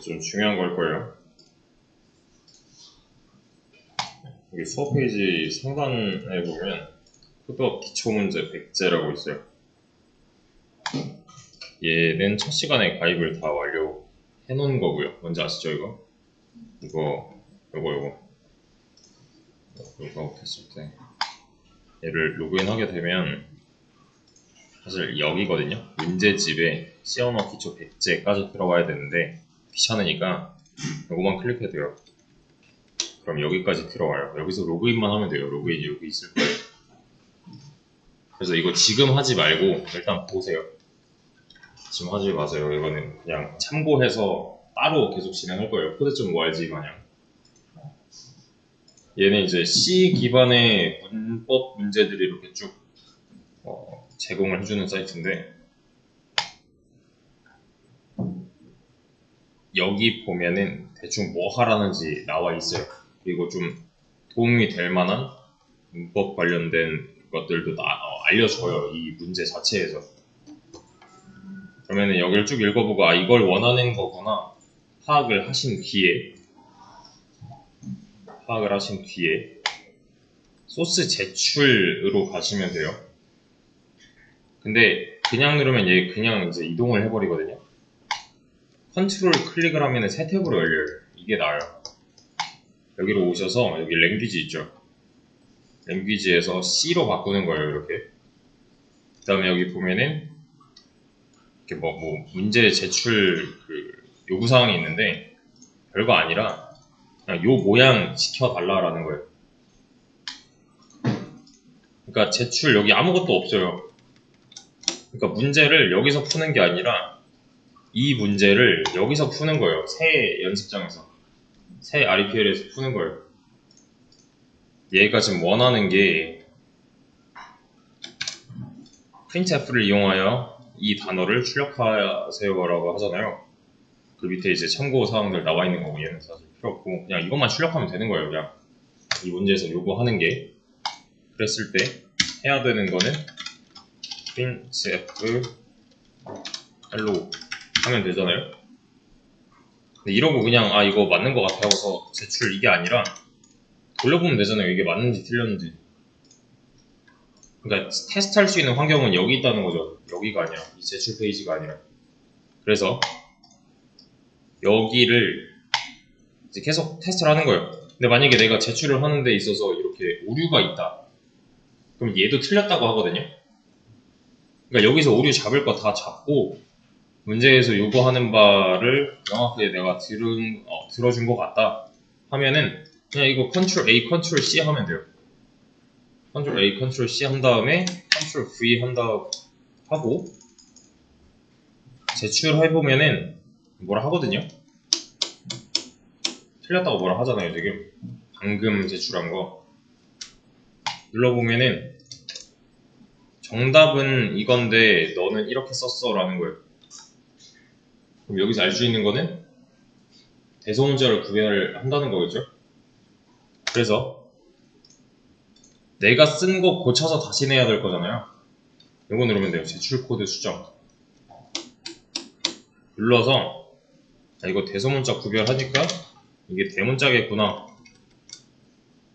좀 중요한 걸 거예요. 여기 수업 페이지 상단에 보면 코드업 기초 문제 100제라고 있어요. 얘는 첫 시간에 가입을 다 완료해 놓은 거고요. 뭔지 아시죠 이거? 이거, 요거. 이거 했을 때 얘를 로그인하게 되면 사실 여기거든요. 문제집에 언어 기초 100제까지 들어가야 되는데 귀찮으니까 이거만 클릭해도 돼요. 그럼 여기까지 들어와요. 여기서 로그인만 하면 돼요. 로그인 여기 있을 거예요. 그래서 이거 지금 하지 말고 일단 보세요. 지금 하지 마세요. 이거는 그냥 참고해서 따로 계속 진행할 거예요. 코드.org 마냥. 얘는 이제 C 기반의 문법 문제들이 이렇게 쭉 어, 제공을 해주는 사이트인데 여기 보면은 대충 뭐 하라는지 나와 있어요. 그리고 좀 도움이 될 만한 문법 관련된 것들도 나- 어, 알려줘요. 이 문제 자체에서. 그러면은 여기를 쭉 읽어보고 아 이걸 원하는 거구나 파악을 하신 뒤에 파악을 하신 뒤에 소스 제출으로 가시면 돼요. 근데 그냥 누르면 얘 그냥 이제 이동을 해버리거든요. 컨트롤 클릭을 하면 새 탭으로 열려요. 이게 나아요. 여기로 오셔서 여기 랭귀지 있죠. 랭귀지에서 C로 바꾸는 거예요. 이렇게. 그 다음에 여기 보면은 이렇게 뭐, 뭐 문제 제출 그 요구사항이 있는데 별거 아니라 그냥 요 모양 지켜달라라는 거예요. 그러니까 제출 여기 아무것도 없어요. 그러니까 문제를 여기서 푸는 게 아니라 이 문제를 여기서 푸는 거예요. 새 연습장에서. 새 REPL에서 푸는 거예요. 얘가 지금 원하는 게 printf를 이용하여 이 단어를 출력하세요라고 하잖아요. 그 밑에 이제 참고 사항들 나와 있는 거고 얘는 사실 필요 없고 그냥 이것만 출력하면 되는 거예요. 그냥 이 문제에서 요구하는 게 그랬을 때 해야 되는 거는 printf hello 하면 되잖아요. 근데 이러고 그냥 아 이거 맞는 것 같아 하고서 제출 이게 아니라 돌려보면 되잖아요. 이게 맞는지 틀렸는지. 그러니까 테스트할 수 있는 환경은 여기 있다는 거죠. 여기가 아니라 이 제출 페이지가 아니라. 그래서 여기를 이제 계속 테스트를 하는 거예요. 근데 만약에 내가 제출을 하는 데 있어서 이렇게 오류가 있다. 그럼 얘도 틀렸다고 하거든요. 그러니까 여기서 오류 잡을 거 다 잡고 문제에서 요구하는 바를 명확하게 내가 들은, 어, 들어준 것 같다 하면은 그냥 이거 컨트롤 A, 컨트롤 C 하면 돼요. 컨트롤 A, 컨트롤 C 한 다음에 컨트롤 V 한 다음 하고 제출해 보면은 뭐라 하거든요. 틀렸다고 뭐라 하잖아요, 지금. 방금 제출한 거. 눌러보면은 정답은 이건데 너는 이렇게 썼어 라는 거예요. 그럼 여기서 알 수 있는 거는 대소문자를 구별을 한다는 거겠죠? 그래서 내가 쓴 거 고쳐서 다시 내야 될 거잖아요. 이거 누르면 돼요. 제출 코드 수정. 눌러서 자, 이거 대소문자 구별하니까 이게 대문자겠구나.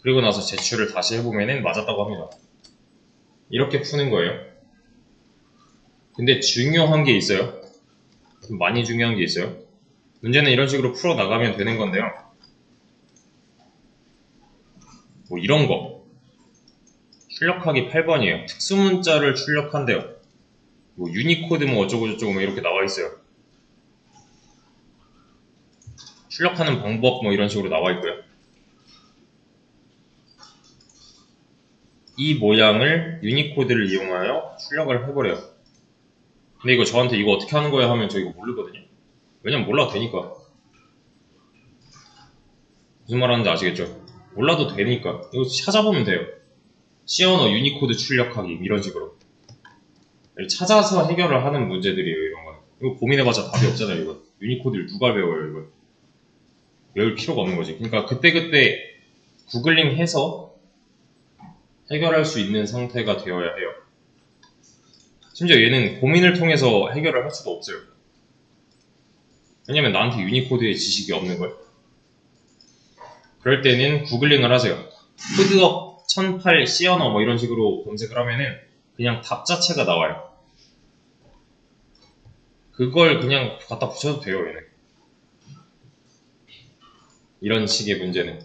그리고 나서 제출을 다시 해보면은 맞았다고 합니다. 이렇게 푸는 거예요. 근데 중요한 게 있어요. 좀 많이 중요한 게 있어요. 문제는 이런 식으로 풀어 나가면 되는 건데요. 뭐 이런 거. 출력하기 8번이에요. 특수문자를 출력한대요. 뭐 유니코드 뭐 어쩌고저쩌고 뭐 이렇게 나와 있어요. 출력하는 방법 뭐 이런 식으로 나와 있고요. 이 모양을 유니코드를 이용하여 출력을 해버려요. 근데 이거 저한테 이거 어떻게 하는 거야 하면 저 이거 모르거든요. 왜냐면 몰라도 되니까. 무슨 말 하는지 아시겠죠? 몰라도 되니까. 이거 찾아보면 돼요. C 언어 유니코드 출력하기 이런 식으로. 찾아서 해결을 하는 문제들이에요 이런 거. 이거 고민해봤자 답이 없잖아요 이거. 유니코드를 누가 배워요 이거. 외울 필요가 없는 거지. 그러니까 그때 그때 구글링 해서 해결할 수 있는 상태가 되어야 해요. 심지어 얘는 고민을 통해서 해결을 할 수도 없어요. 왜냐면 나한테 유니코드의 지식이 없는 걸. 그럴 때는 구글링을 하세요. 코드업 1008 시어너 뭐 이런 식으로 검색을 하면은 그냥 답 자체가 나와요. 그걸 그냥 갖다 붙여도 돼요, 얘는. 이런 식의 문제는.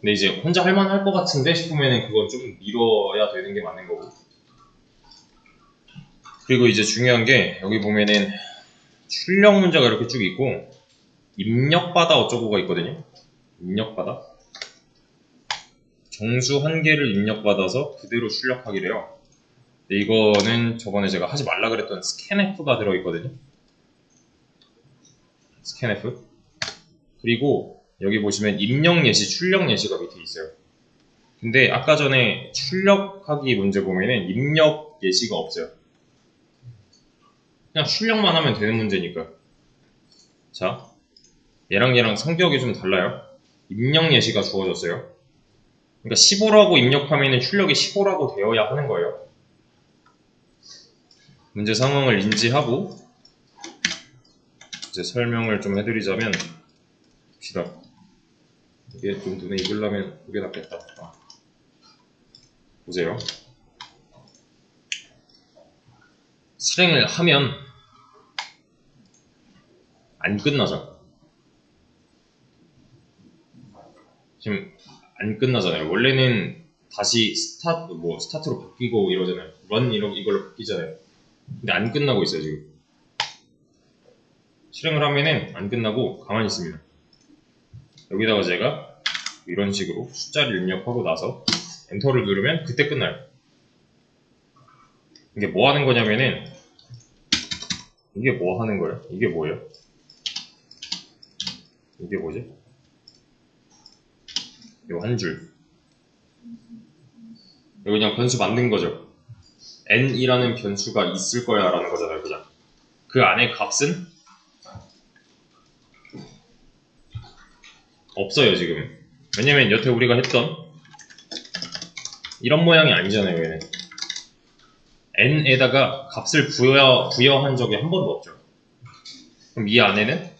근데 이제 혼자 할만할 것 같은데 싶으면은 그건 좀 미뤄야 되는 게 맞는 거고. 그리고 이제 중요한 게 여기 보면은 출력 문제가 이렇게 쭉 있고 입력받아 어쩌고가 있거든요. 입력받아. 정수 한 개를 입력받아서 그대로 출력하기래요. 근데 이거는 저번에 제가 하지 말라 그랬던 스캔F가 들어있거든요. 스캔F. 그리고 여기 보시면 입력 예시, 출력 예시가 밑에 있어요. 근데 아까 전에 출력하기 문제 보면은 입력 예시가 없어요. 그냥 출력만 하면 되는 문제니까. 자, 얘랑 얘랑 성격이 좀 달라요. 입력 예시가 주어졌어요. 그러니까 15라고 입력하면 출력이 15라고 되어야 하는 거예요. 문제 상황을 인지하고 이제 설명을 좀 해드리자면 봅시다. 이게 좀 눈에 익으려면 이게 낫겠다. 아. 보세요. 실행을 하면 안 끝나죠. 지금 안 끝나잖아요. 원래는 다시 스타트 뭐 스타트로 바뀌고 이러잖아요. 런 이런 이걸로 바뀌잖아요. 근데 안 끝나고 있어요 지금. 실행을 하면은 안 끝나고 가만히 있습니다. 여기다가 제가 이런 식으로 숫자를 입력하고 나서 엔터를 누르면 그때 끝나요. 이게 뭐 하는 거냐면은 이게 뭐 하는 거예요? 이게 뭐예요? 이게 뭐지? 요한 줄. 이거 그냥 변수 만든 거죠. n이라는 변수가 있을 거야 라는 거잖아요, 그냥. 그 안에 값은 없어요, 지금. 왜냐면 여태 우리가 했던 이런 모양이 아니잖아요, 얘는. N에다가 값을 부여, 부여한 적이 한 번도 없죠. 그럼 이 안에는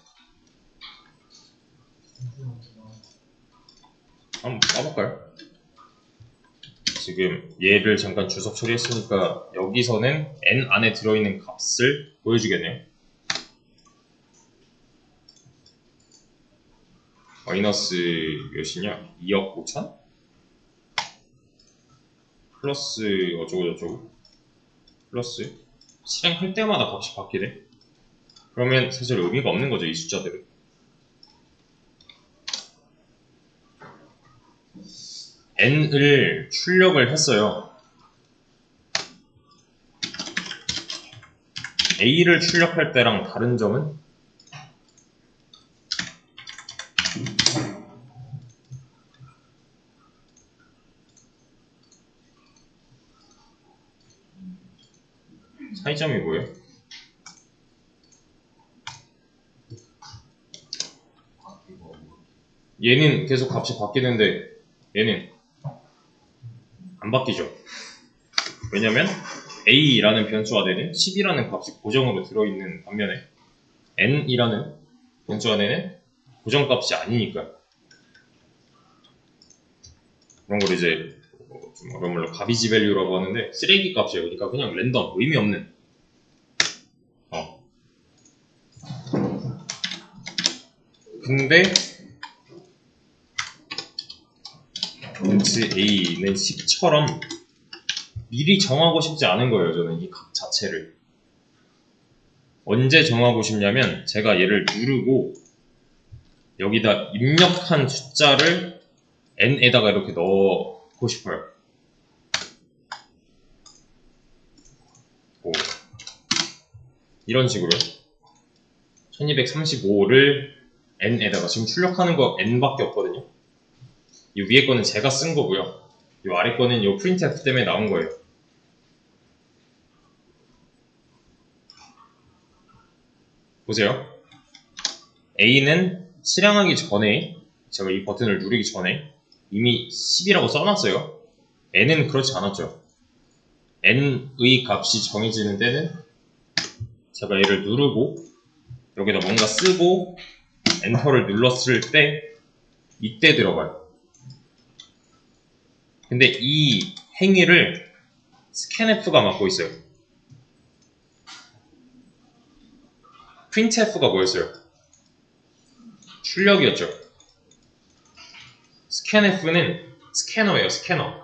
한번 까볼까요? 지금 얘를 잠깐 주석 처리했으니까 여기서는 n 안에 들어있는 값을 보여주겠네요. 마이너스 몇이냐? 2억 5천? 플러스 어쩌고 저쩌고 플러스 실행할 때마다 값이 바뀌네. 그러면 사실 의미가 없는 거죠 이 숫자들은. n을 출력을 했어요. a를 출력할 때랑 다른 점은 차이점이 뭐예요? 얘는 계속 값이 바뀌는데 얘는 안 바뀌죠. 왜냐면 a라는 변수 안에는 10이라는 값이 고정으로 들어있는 반면에 n이라는 변수 안에는 고정값이 아니니까 그런 걸 이제 어, 좀 어려운 말로 가비지 밸류라고 하는데 쓰레기 값이에요. 그러니까 그냥 랜덤 의미 없는 어. 근데 int a는 10처럼 미리 정하고 싶지 않은 거예요. 저는 이 값 자체를 언제 정하고 싶냐면 제가 얘를 누르고 여기다 입력한 숫자를 n에다가 이렇게 넣 고 싶어요. 오. 이런 식으로 1235를 n에다가 지금 출력하는 거 n밖에 없거든요. 이 위에 거는 제가 쓴 거고요. 이 아래 거는 이 프린트F 때문에 나온 거예요. 보세요. A는 실행하기 전에 제가 이 버튼을 누르기 전에 이미 10이라고 써놨어요. N은 그렇지 않았죠. N의 값이 정해지는 때는 제가 얘를 누르고 여기다 뭔가 쓰고 엔터를 눌렀을 때 이때 들어가요. 근데 이 행위를 scanf가 맡고 있어요. printf가 뭐였어요? 출력이었죠. Scanf는 스캐너예요, 스캐너.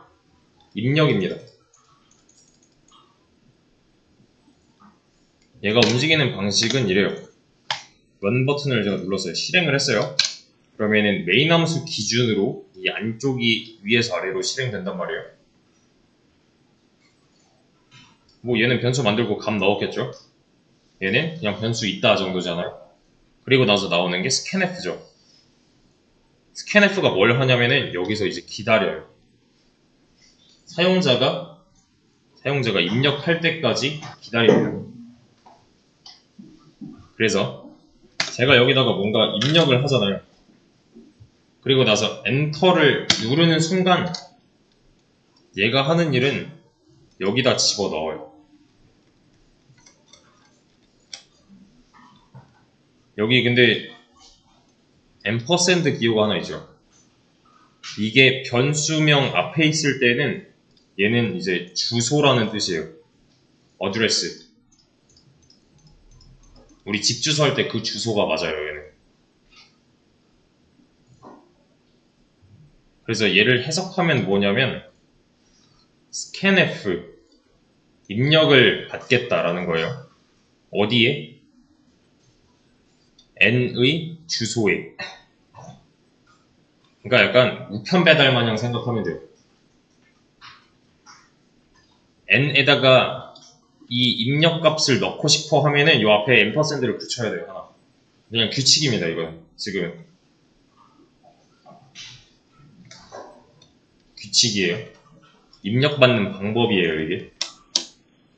입력입니다. 얘가 움직이는 방식은 이래요. 런 버튼을 제가 눌렀어요. 실행을 했어요. 그러면은 메인 함수 기준으로 이 안쪽이 위에서 아래로 실행된단 말이에요. 뭐 얘는 변수 만들고 값 넣었겠죠? 얘는 그냥 변수 있다 정도잖아요. 그리고 나서 나오는 게 scanf죠. Scanf가 뭘 하냐면은 여기서 이제 기다려요. 사용자가 사용자가 입력할 때까지 기다립니다. 그래서 제가 여기다가 뭔가 입력을 하잖아요. 그리고 나서 엔터를 누르는 순간 얘가 하는 일은 여기다 집어 넣어요. 여기 근데 앰퍼샌드 기호가 하나 있죠. 이게 변수명 앞에 있을 때는 얘는 이제 주소라는 뜻이에요. 어드레스. 우리 집 주소 할 때 그 주소가 맞아요, 얘는. 그래서 얘를 해석하면 뭐냐면 scanf 입력을 받겠다라는 거예요. 어디에? n의 주소에. 그러니까 약간 우편 배달 마냥 생각하면 돼요. n에다가 이 입력 값을 넣고 싶어 하면은 요 앞에 앰퍼샌드를 붙여야 돼요 하나. 그냥 규칙입니다 이건 지금. 규칙이에요. 입력받는 방법이에요 이게.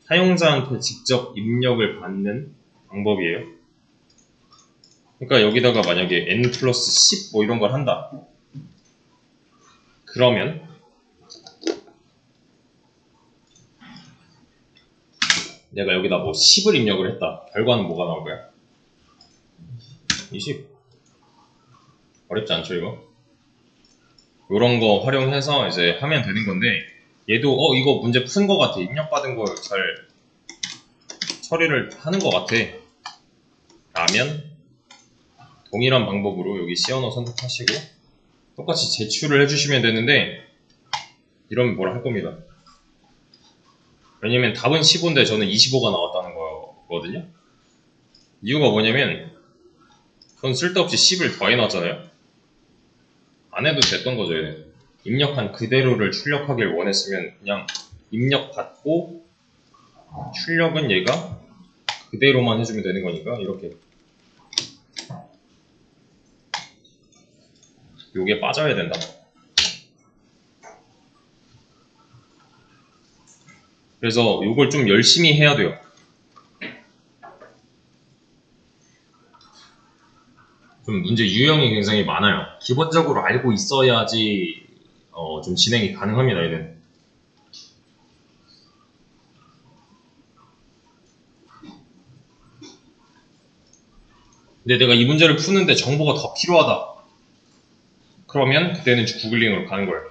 사용자한테 직접 입력을 받는 방법이에요. 그러니까 여기다가 만약에 n 플러스 10 뭐 이런 걸 한다 그러면 내가 여기다 뭐 10을 입력을 했다. 결과는 뭐가 나올 거야? 20. 어렵지 않죠, 이거? 요런 거 활용해서 이제 하면 되는 건데, 얘도, 어, 이거 문제 푼 거 같아. 입력받은 거잘 처리를 하는 거 같아. 라면, 동일한 방법으로 여기 언어 선택하시고, 똑같이 제출을 해주시면 되는데, 이러면 뭐라 할 겁니다. 왜냐면 답은 15인데 저는 25가 나왔다는 거거든요. 이유가 뭐냐면 그건 쓸데없이 10을 더해놨잖아요. 안 해도 됐던 거죠. 얘는. 입력한 그대로를 출력하길 원했으면 그냥 입력 받고 출력은 얘가 그대로만 해주면 되는 거니까 이렇게 요게 빠져야 된다. 그래서 이걸 좀 열심히 해야 돼요. 좀 문제 유형이 굉장히 많아요. 기본적으로 알고 있어야지 어, 좀 진행이 가능합니다. 얘는. 근데 내가 이 문제를 푸는데 정보가 더 필요하다. 그러면 그때는 구글링으로 가는 거예요.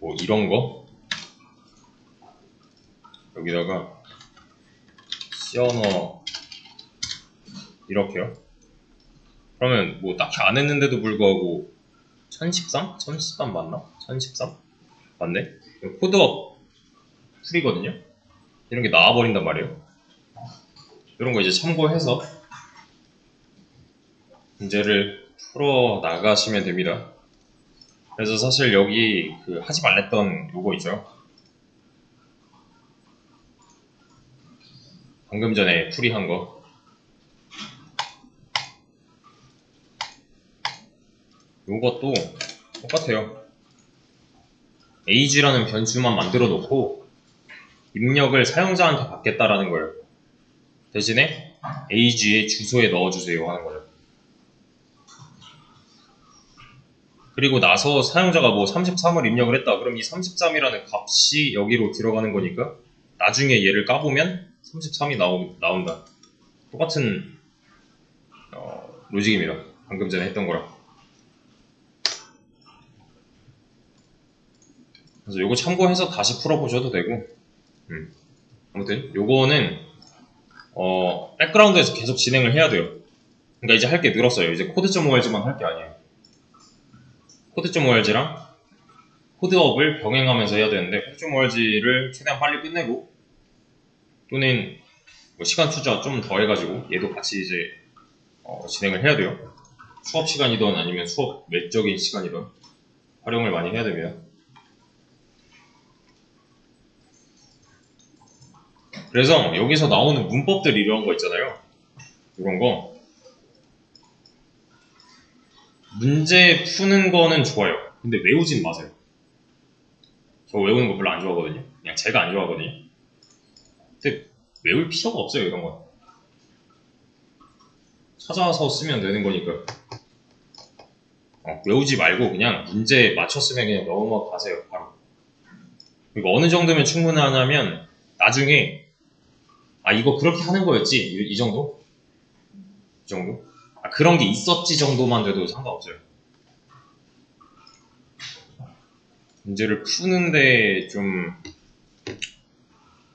뭐 이런 거 여기다가 시어너 이렇게요. 그러면 뭐 딱히 안 했는데도 불구하고 1013? 1013 맞나? 1013? 맞네? 코드업 풀이거든요? 이런 게 나와버린단 말이에요. 이런 거 이제 참고해서 문제를 풀어 나가시면 됩니다. 그래서 사실 여기 그 하지 말랬던 요거 있죠. 방금 전에 풀이한 거. 요것도 똑같아요. age라는 변수만 만들어 놓고 입력을 사용자한테 받겠다라는 거예요. 대신에 age의 주소에 넣어주세요 하는 거예 그리고 나서 사용자가 뭐 33을 입력을 했다. 그럼 이 33이라는 값이 여기로 들어가는 거니까 나중에 얘를 까보면 33이 나오, 나온다. 똑같은 어, 로직입니다. 방금 전에 했던 거랑. 그래서 요거 참고해서 다시 풀어보셔도 되고 음. 아무튼 요거는 어, 백그라운드에서 계속 진행을 해야 돼요. 그러니까 이제 할 게 늘었어요. 이제 코드.org만 할 게 아니에요. 코드.org랑 코드업을 병행하면서 해야 되는데 코드.org를 최대한 빨리 끝내고 또는 뭐 시간 투자 좀 더 해가지고 얘도 같이 이제 어, 진행을 해야 돼요. 수업 시간이든 아니면 수업 외적인 시간이든 활용을 많이 해야 됩니다. 그래서 여기서 나오는 문법들 이런 거 있잖아요. 이런 거 문제 푸는 거는 좋아요. 근데 외우진 마세요. 저 외우는 거 별로 안 좋아하거든요. 그냥 제가 안 좋아하거든요. 근데 외울 필요가 없어요, 이런 건. 찾아서 쓰면 되는 거니까. 어, 외우지 말고 그냥 문제 맞췄으면 그냥 넘어가세요, 바로. 그리고 어느 정도면 충분하냐면 나중에 아 이거 그렇게 하는 거였지 이, 이 정도? 이 정도? 아 그런 게 있었지 정도만 돼도 상관없어요. 문제를 푸는데 좀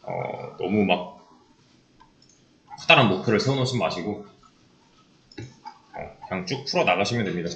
어, 너무 막 커다란 목표를 세워놓지 마시고 어, 그냥 쭉 풀어 나가시면 됩니다.